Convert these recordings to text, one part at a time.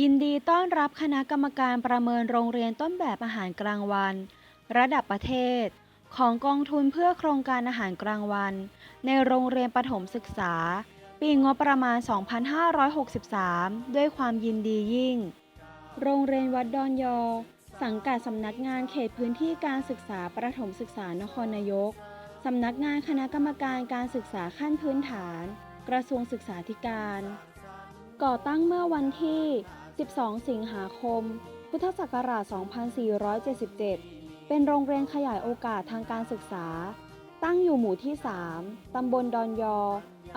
ยินดีต้อนรับคณะกรรมการประเมินโรงเรียนต้นแบบอาหารกลางวัน ระดับประเทศ ของกองทุนเพื่อโครงการอาหารกลางวัน ในโรงเรียนประถมศึกษา ปีงบประมาณ 2563 ด้วยความยินดียิ่ง โรงเรียนวัดดอนยอ สังกัดสำนักงานเขตพื้นที่การศึกษาประถมศึกษานครนายก สำนักงานคณะกรรมการการศึกษาขั้นพื้นฐาน กระทรวงศึกษาธิการ ก่อตั้งเมื่อวันที่ 12 สิงหาคม พุทธศักราช 2477 เป็นโรงเรียนขยายโอกาสทางการศึกษา ตั้งอยู่หมู่ที่ 3 ตำบลดอนยอ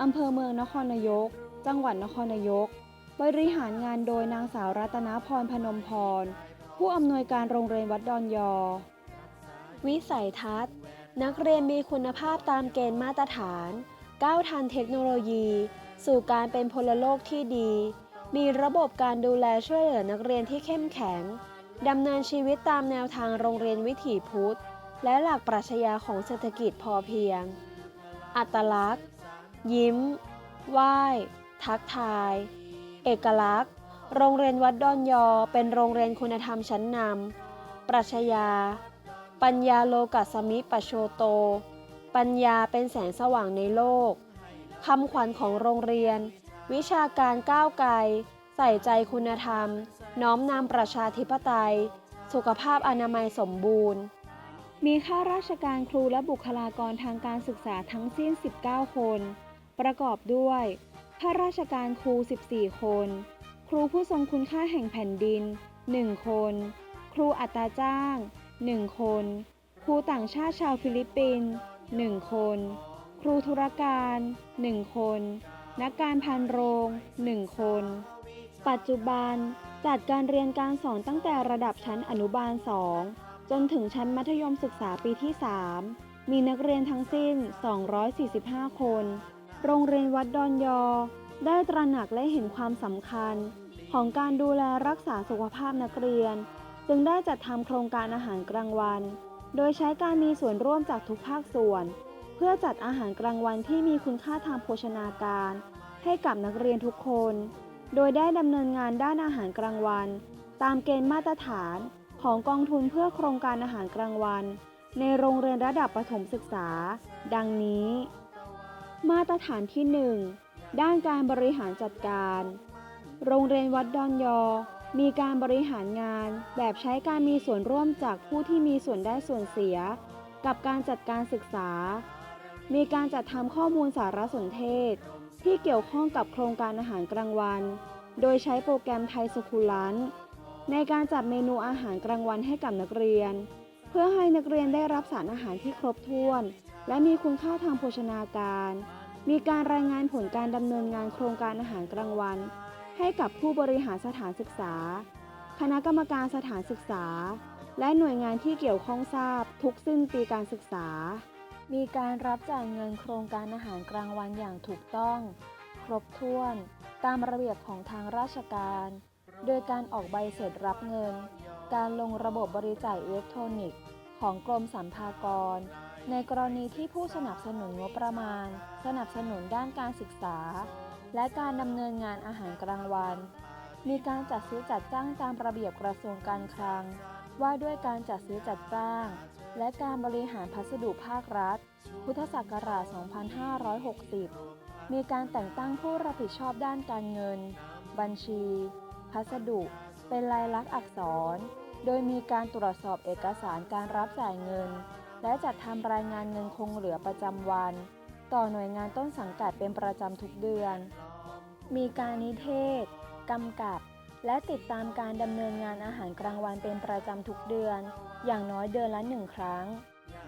อำเภอเมืองนครนายก จังหวัดนครนายก บริหารงานโดยนางสาวรัตนพรพนมพร ผู้อำนวยการโรงเรียนวัดดอนยอ วิสัยทัศน์ นักเรียนมีคุณภาพตามเกณฑ์มาตรฐาน ก้าวทันเทคโนโลยี สู่การเป็นพลโลกที่ดี มีระบบการดูแลช่วยเหลือนักเรียนที่เข้มแข็ง ดำเนินชีวิตตามแนวทางโรงเรียนวิถีพุทธ และหลักปรัชญาของเศรษฐกิจพอเพียง อัตลักษณ์ ยิ้ม ไหว้ ทักทาย เอกลักษณ์ โรงเรียนวัดดอนยอ เป็นโรงเรียนคุณธรรมชั้นนำ ปรัชญา ปัญญาโลกัสสมิปโชโต ปัญญาเป็นแสงสว่างในโลก คำขวัญของโรงเรียน วิชาการก้าวไกล ใส่ใจคุณธรรม น้อมนำประชาธิปไตย สุขภาพอนามัยสมบูรณ์ มีข้าราชการครูและบุคลากรทางการศึกษาทั้งสิ้น 19 คน ประกอบด้วยข้าราชการครู 14 คน ครูผู้ทรงคุณค่าแห่งแผ่นดิน 1 คน ครูอัตราจ้าง 1 คน ครูต่างชาติชาวฟิลิปปินส์ 1 คน ครูธุรการ 1 คน นักการพันโรง 1 คน ปัจจุบันจัดการเรียนการสอนตั้งแต่ระดับชั้นอนุบาล 2 จนถึงชั้นมัธยมศึกษาปีที่ 3 มีนักเรียนทั้งสิ้น 245 คน โรงเรียนวัดดอนยอ ได้ตระหนักและเห็นความสำคัญ ของการดูแลรักษาสุขภาพนักเรียน จึงได้จัดทำโครงการอาหารกลางวัน โดยใช้การมีส่วนร่วมจากทุกภาคส่วน เพื่อจัดอาหารกลางวันที่มีคุณค่าทางโภชนาการ ให้กับนักเรียนทุกคน โดยได้ดำเนินงานด้านอาหารกลางวัน ตามเกณฑ์มาตรฐานของกองทุนเพื่อโครงการอาหารกลางวัน ในโรงเรียนระดับประถมศึกษา ดังนี้ มาตรฐานที่ 1 ด้านการบริหารจัดการ โรงเรียนวัดดอนยอ มีการบริหารงาน แบบใช้การมีส่วนร่วมจากผู้ที่มีส่วนได้ส่วนเสีย กับการจัดการศึกษา มีการจัดทำข้อมูลสารสนเทศ ที่เกี่ยวข้องกับโครงการอาหารกลางวัน โดยใช้โปรแกรมไทยสคูลันในการจัดเมนูอาหารกลางวันให้กับนักเรียน เพื่อให้นักเรียนได้รับสารอาหารที่ครบถ้วน และมีคุณค่าทางโภชนาการ มีการรายงานผลการดำเนินงานโครงการอาหารกลางวัน ให้กับผู้บริหารสถานศึกษา คณะกรรมการสถานศึกษา และหน่วยงานที่เกี่ยวข้องทราบทุกสิ้นปีการศึกษา มีการรับจ่ายเงินโครงการอาหารกลางวันอย่างถูกต้อง ครบถ้วน ตามระเบียบของทางราชการ โดยการออกใบเสร็จรับเงิน การลงระบบบริจาคอิเล็กทรอนิกส์ ของกรมสรรพากร ในกรณีที่ผู้สนับสนุนงบประมาณ สนับสนุนด้านการศึกษา และการดำเนินงานอาหารกลางวัน มีการจัดซื้อจัดจ้างตามระเบียบกระทรวงการคลัง ว่าด้วยการจัดซื้อจัดจ้าง และการบริหารพัสดุภาครัฐ พุทธศักราช 2560 มีการแต่งตั้งผู้รับผิดชอบด้านการเงิน บัญชี พัสดุ เป็นลายลักษณ์อักษร โดยมีการตรวจสอบเอกสารการรับจ่ายเงิน และจัดทำรายงานเงินคงเหลือประจำวัน ต่อหน่วยงานต้นสังกัดเป็นประจำทุกเดือน มีการนิเทศ กำกับ และติดตามการดำเนินงานอาหารกลางวันเป็นประจำทุกเดือน อย่างน้อยเดือนละหนึ่งครั้ง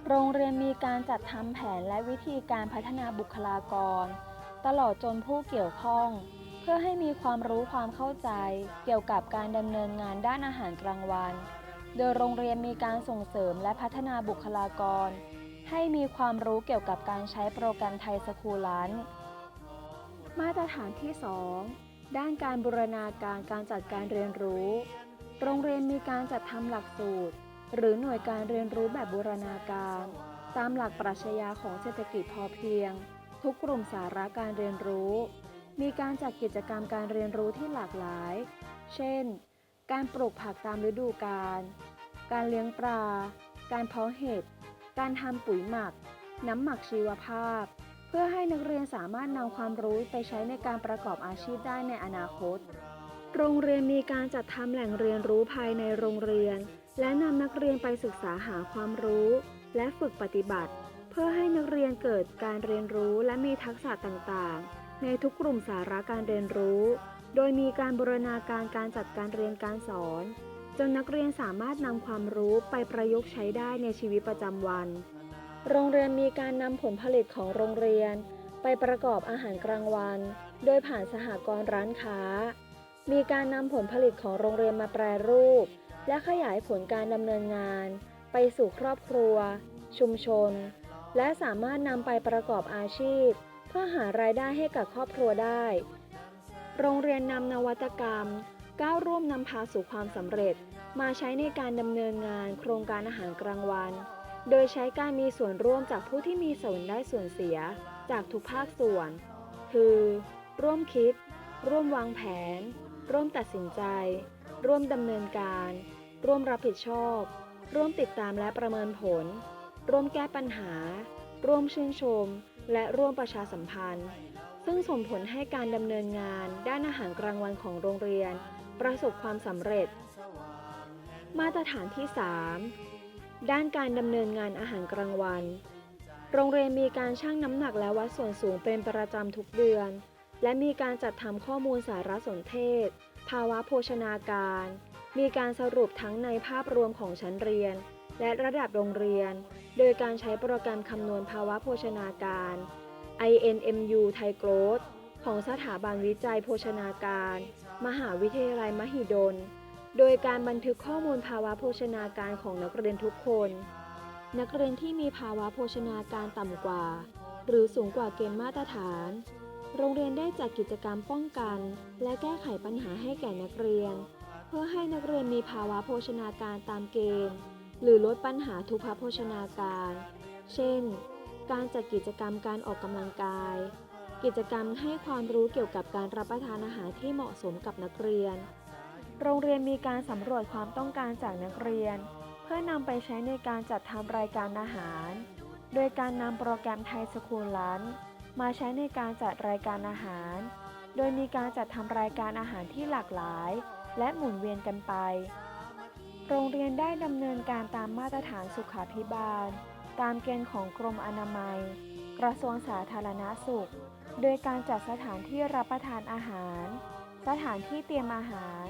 โรงเรียนมีการจัดทำแผนและวิธีการพัฒนาบุคลากร ตลอดจนผู้เกี่ยวข้อง เพื่อให้มีความรู้ความเข้าใจ เกี่ยวกับการดำเนินงานด้านอาหารกลางวัน โดยโรงเรียนมีการส่งเสริมและพัฒนาบุคลากร ให้มีความรู้เกี่ยวกับการใช้โปรแกรมไทยสคูลันมาตรฐานที่ 2 ด้านการบูรณาการการจัดการเรียนรู้ โรงเรียนมีการจัดทำหลักสูตร หรือหน่วยการเรียนรู้แบบบูรณาการ ตามหลักปรัชญาของเศรษฐกิจพอเพียง ทุกกลุ่มสาระการเรียนรู้ มีการจัดกิจกรรมการเรียนรู้ที่หลากหลาย เช่น การปลูกผักตามฤดูกาล การเลี้ยงปลา การเพาะเห็ด การทำปุ๋ยหมัก น้ำหมักชีวภาพ เพื่อให้นักเรียนสามารถนำความรู้ไปใช้ในการประกอบอาชีพได้ในอนาคต โรงเรียนมีการจัดทำแหล่งเรียนรู้ภายในโรงเรียน และนำนักเรียนไปศึกษาหาความรู้ และฝึกปฏิบัติ เพื่อให้นักเรียนเกิดการเรียนรู้และมีทักษะต่างๆ ในทุกกลุ่มสาระการเรียนรู้ โดยมีการบูรณาการการจัดการเรียนการสอน จนนักเรียนสามารถนำความรู้ไปประยุกต์ใช้ได้ในชีวิตประจำวัน โรงเรียนมีการนำผลผลิตของโรงเรียน ไปประกอบอาหารกลางวัน โดยผ่านสหกรณ์ร้านค้า มีการนำผลผลิตของโรงเรียนมาแปรรูป และขยายผลการดำเนินงาน ไปสู่ครอบครัว ชุมชน และสามารถนำไปประกอบอาชีพ เพื่อหารายได้ให้กับครอบครัวได้ โรงเรียนนำนวัตกรรม ก้าวร่วมนำพาสู่ความสำเร็จ มาใช้ในการดำเนินงานโครงการอาหารกลางวัน โดยใช้การมีส่วนร่วมจากผู้ที่มีส่วนได้ส่วนเสีย จากทุกภาคส่วน คือ ร่วมคิด ร่วมวางแผน ร่วมตัดสินใจ ร่วมดำเนินการ ร่วมรับผิดชอบ ร่วมติดตามและประเมินผล ร่วมแก้ปัญหา ร่วมชื่นชม และร่วมประชาสัมพันธ์ ซึ่งส่งผลให้การดำเนินงานด้านอาหารกลางวันของโรงเรียน ประสบความสำเร็จ มาตรฐานที่ 3 ด้านการดำเนินงานอาหารกลางวัน โรงเรียนมีการชั่งน้ำหนักและวัดส่วนสูงเป็นประจำทุกเดือน และมีการจัดทำข้อมูลสารสนเทศ ภาวะโภชนาการ มีการสรุปทั้งในภาพรวมของชั้นเรียน และระดับโรงเรียน โดยการใช้โปรแกรมคำนวณภาวะโภชนาการ INMU ไทยโกรธของสถาบันวิจัยโภชนาการ มหาวิทยาลัยมหิดล โดยการบันทึกข้อมูลภาวะโภชนาการของนักเรียนทุกคน นักเรียนที่มีภาวะโภชนาการต่ำกว่า หรือสูงกว่าเกณฑ์มาตรฐาน โรงเรียนได้จัดกิจกรรมป้องกัน และแก้ไขปัญหาให้แก่นักเรียน เพื่อให้นักเรียนมีภาวะโภชนาการตามเกณฑ์ หรือลดปัญหาทุพพโภชนาการ เช่น การจัดกิจกรรมการออกกำลังกาย กิจกรรมให้ความรู้เกี่ยวกับการรับประทานอาหารที่เหมาะสมกับนักเรียน โรงเรียนมีการสำรวจความต้องการจากนักเรียน เพื่อนำไปใช้ในการจัดทำรายการอาหาร โดยการนำโปรแกรมไทยสคูลลันมาใช้ในการจัดรายการอาหาร โดยมีการจัดทำรายการอาหารที่หลากหลาย และหมุนเวียนกันไป โรงเรียนได้ดำเนินการตามมาตรฐานสุขาภิบาล ตามเกณฑ์ของกรมอนามัย กระทรวงสาธารณสุข โดยการจัดสถานที่รับประทานอาหาร สถานที่เตรียมอาหาร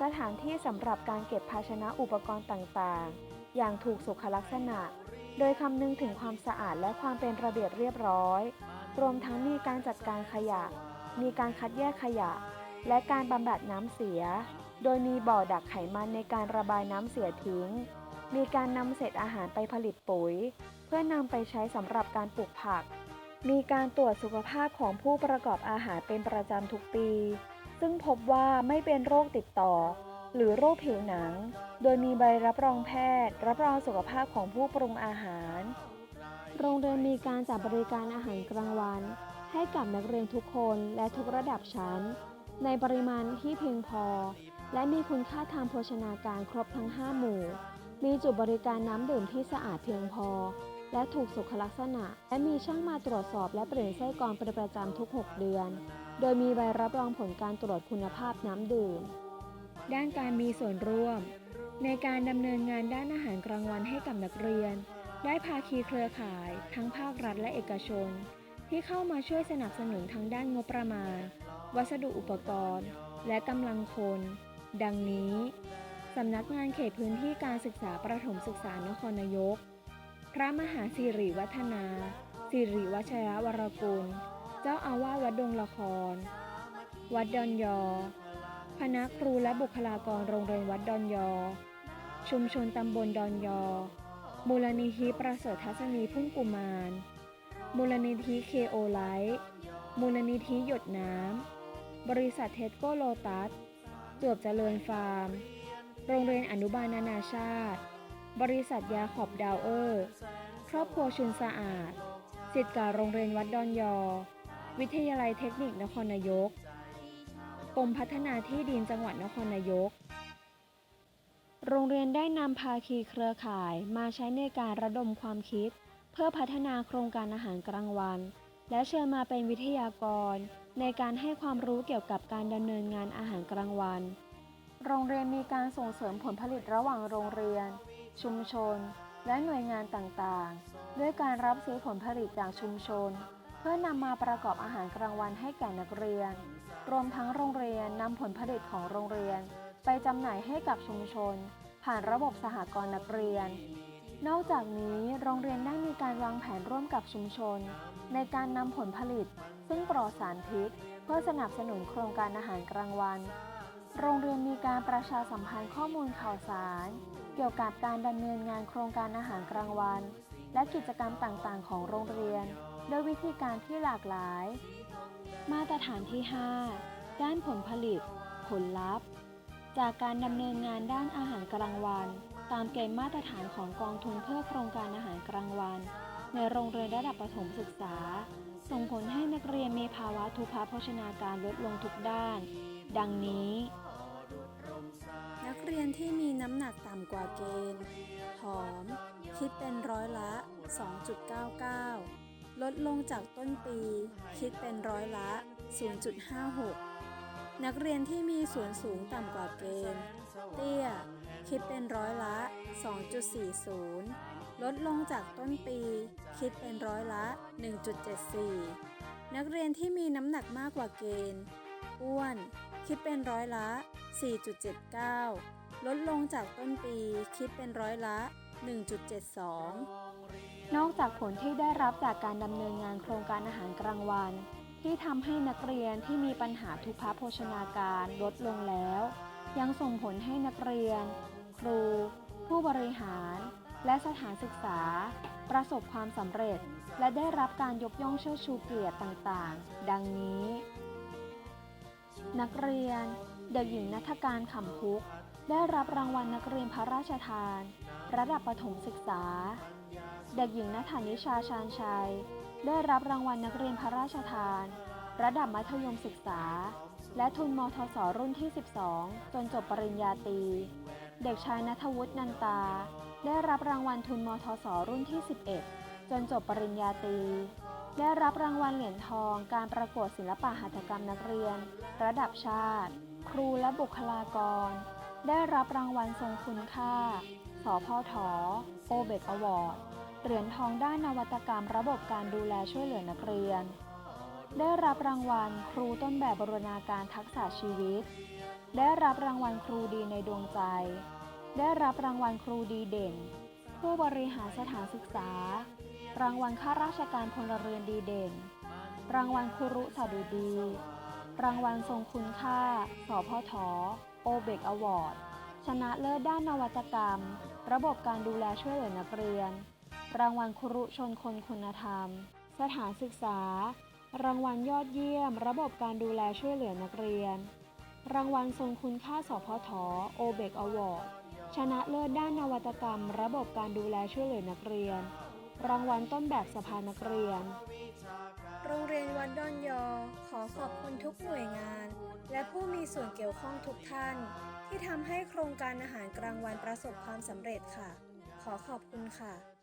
สถานที่สำหรับการเก็บภาชนะอุปกรณ์ต่างๆ อย่างถูกสุขลักษณะ โดยคำนึงถึงความสะอาดและความเป็นระเบียบเรียบร้อย รวมทั้งมีการจัดการขยะ มีการคัดแยกขยะ และการบำบัดน้ำเสีย โดยมีบ่อดักไขมันในการระบายน้ำเสียทิ้ง มีการนำเศษอาหารไปผลิตปุ๋ย เพื่อนำไปใช้สำหรับการปลูกผัก มีการตรวจสุขภาพของผู้ประกอบอาหารเป็นประจำทุกปี ซึ่งพบว่าไม่เป็นโรคติดต่อ หรือโรคผิวหนัง โดยมีใบรับรองแพทย์ รับรองสุขภาพของผู้ปรุงอาหาร โรงเรียนมีการจัดบริการอาหารกลางวัน ให้กับนักเรียนทุกคนและทุกระดับชั้น ในปริมาณที่เพียงพอ และมีคุณค่าทางโภชนาการครบทั้ง 5 หมู่ มีจุดบริการน้ำดื่มที่สะอาดเพียงพอ และถูกสุขลักษณะ และมีช่างมาตรวจสอบและเปลี่ยนไส้กรองเป็นประจำทุก 6 เดือน โดยมีใบรับรองผลการตรวจคุณภาพน้ำดื่ม ด้านการมีส่วนร่วม ในการดำเนินงานด้านอาหารกลางวันให้กับนักเรียน ได้ภาคีเครือข่าย ทั้งภาครัฐและเอกชน ที่เข้ามาช่วยสนับสนุนทั้งด้านงบประมาณ วัสดุอุปกรณ์ และกำลังคน ดังนี้สำนักงานเขตพื้นที่การศึกษาประถมศึกษานครนายก พระมหาสิริวัฒนา สิริวัชรวรกุล จ้าอาวาสวัดดงละคร วัดดอนยอ คณะครูและบุคลากรโรงเรียนวัดดอนยอ ชุมชนตำบลดอนยอ มูลนิธิประเสริฐทัศนีพุ่มกุมาร มูลนิธิเคโอไลท์มูลนิธิหยดน้ำ บริษัทเทสโกโลตัสจวบเจริญฟาร์ม โรงเรียนอนุบาลนานาชาติ บริษัทยาขอบดาวเออร์ ครอบครัวชุนสะอาดสิทธิ์เก่าโรงเรียนวัดดอนยอ วิทยาลัยเทคนิคนครนายกกรมพัฒนาที่ดินจังหวัดนครนายก โรงเรียนได้นำภาคีเครือข่ายมาใช้ในการระดมความคิด เพื่อพัฒนาโครงการอาหารกลางวัน และเชิญมาเป็นวิทยากร ในการให้ความรู้เกี่ยวกับการดำเนินงานอาหารกลางวัน โรงเรียนมีการส่งเสริมผลผลิตระหว่างโรงเรียน ชุมชน และหน่วยงานต่างๆ ด้วยการรับซื้อผลผลิตจากชุมชน พื่อนำมาประกอบอาหารกลางวันให้แก่นักเรียน รวมทั้งโรงเรียนนำผลผลิตของโรงเรียน ไปจำหน่ายให้กับชุมชน ผ่านระบบสหกรณ์นักเรียน นอกจากนี้โรงเรียนได้มีการวางแผนร่วมกับชุมชน ในการนำผลผลิต ซึ่งปลอดสารพิษ เพื่อสนับสนุนโครงการอาหารกลางวัน โรงเรียนมีการประชาสัมพันธ์ข้อมูลข่าวสาร เกี่ยวกับการดำเนินงานโครงการอาหารกลางวัน และกิจกรรมต่างๆ ของโรงเรียน โดยวิธีการที่หลากหลาย มาตรฐานที่ 5 ด้านผลผลิต ผลลัพธ์ จากการดำเนินงานด้านอาหารกลางวัน ตามเกณฑ์มาตรฐานของกองทุนเพื่อโครงการอาหารกลางวัน ในโรงเรียนระดับประถมศึกษา ส่งผลให้นักเรียนมีภาวะทุพพโภชนาการลดลงทุกด้าน ดังนี้ นักเรียนที่มีน้ำหนักต่ำกว่าเกณฑ์ผอม คิดเป็นร้อยละ 2.99 ลดลงจากต้นปี คิดเป็นร้อยละ 0.56 นักเรียนที่มีส่วนสูงต่ำกว่าเกณฑ์ เตี้ย คิดเป็นร้อยละ 2.40 ลดลงจากต้นปี คิดเป็นร้อยละ 1.74 นักเรียนที่มีน้ำหนักมากกว่าเกณฑ์ อ้วน คิดเป็นร้อยละ 4.79 ลดลงจากต้นปี คิดเป็นร้อยละ 1.72 นอกจากผลที่ได้รับจากการดำเนินงานโครงการอาหารกลางวัน ที่ทำให้นักเรียนที่มีปัญหาทุพพโภชนาการลดลงแล้ว ยังส่งผลให้นักเรียน ครู ผู้บริหาร และสถานศึกษา ประสบความสำเร็จ และได้รับการยกย่องเชิดชูเกียรติต่างๆ ดังนี้ นักเรียน เด็กหญิงนัฐการขำพุก ได้รับรางวัลนักเรียนพระราชทาน ระดับประถมศึกษา เด็กหญิงนัฐานิชาชาญชัย ได้รับรางวัลนักเรียนพระราชทาน ระดับมัธยมศึกษา และทุนมทศรุ่นที่ 12 จนจบปริญญาตรี เด็กชายนัทวุฒินันตา ได้รับรางวัลทุนมทศรุ่นที่ 11 จนจบปริญญาตรี ได้รับรางวัลเหรียญทองการประกวดศิลปะหัตถกรรมนักเรียน ระดับชาติ ครูและบุคลากร ได้รับรางวัลทรงคุณค่าสพท โอเบกอวอร์ด เหรียญทองด้านนวัตกรรมระบบการดูแลช่วยเหลือนักเรียน ได้รับรางวัลครูต้นแบบบรณาการทักษะชีวิต ได้รับรางวัลครูดีในดวงใจ ได้รับรางวัลครูดีเด่น ผู้บริหารสถานศึกษา รางวัลข้าราชการพลเรือนดีเด่น รางวัลครูรุสดุดี รางวัลทรงคุณค่า สพทโอเบกอวอร์ด ชนะเลิศด้านนวัตกรรม ระบบการดูแลช่วยเหลือนักเรียน รางวัลครุชนคนคุณธรรม สถานศึกษา รางวัลยอดเยี่ยม ระบบการดูแลช่วยเหลือนักเรียน รางวัลทรงคุณค่าสพทโอเบกอวอร์ดชนะเลิศด้านนวัตกรรม ระบบการดูแลช่วยเหลือนักเรียน รางวัลต้นแบบสภานักเรียน โรงเรียนวัดดอนยอ ขอขอบคุณทุกหน่วยงาน และผู้มีส่วนเกี่ยวข้องทุกท่าน ที่ทำให้โครงการอาหารกลางวันประสบความสำเร็จค่ะ ขอขอบคุณค่ะ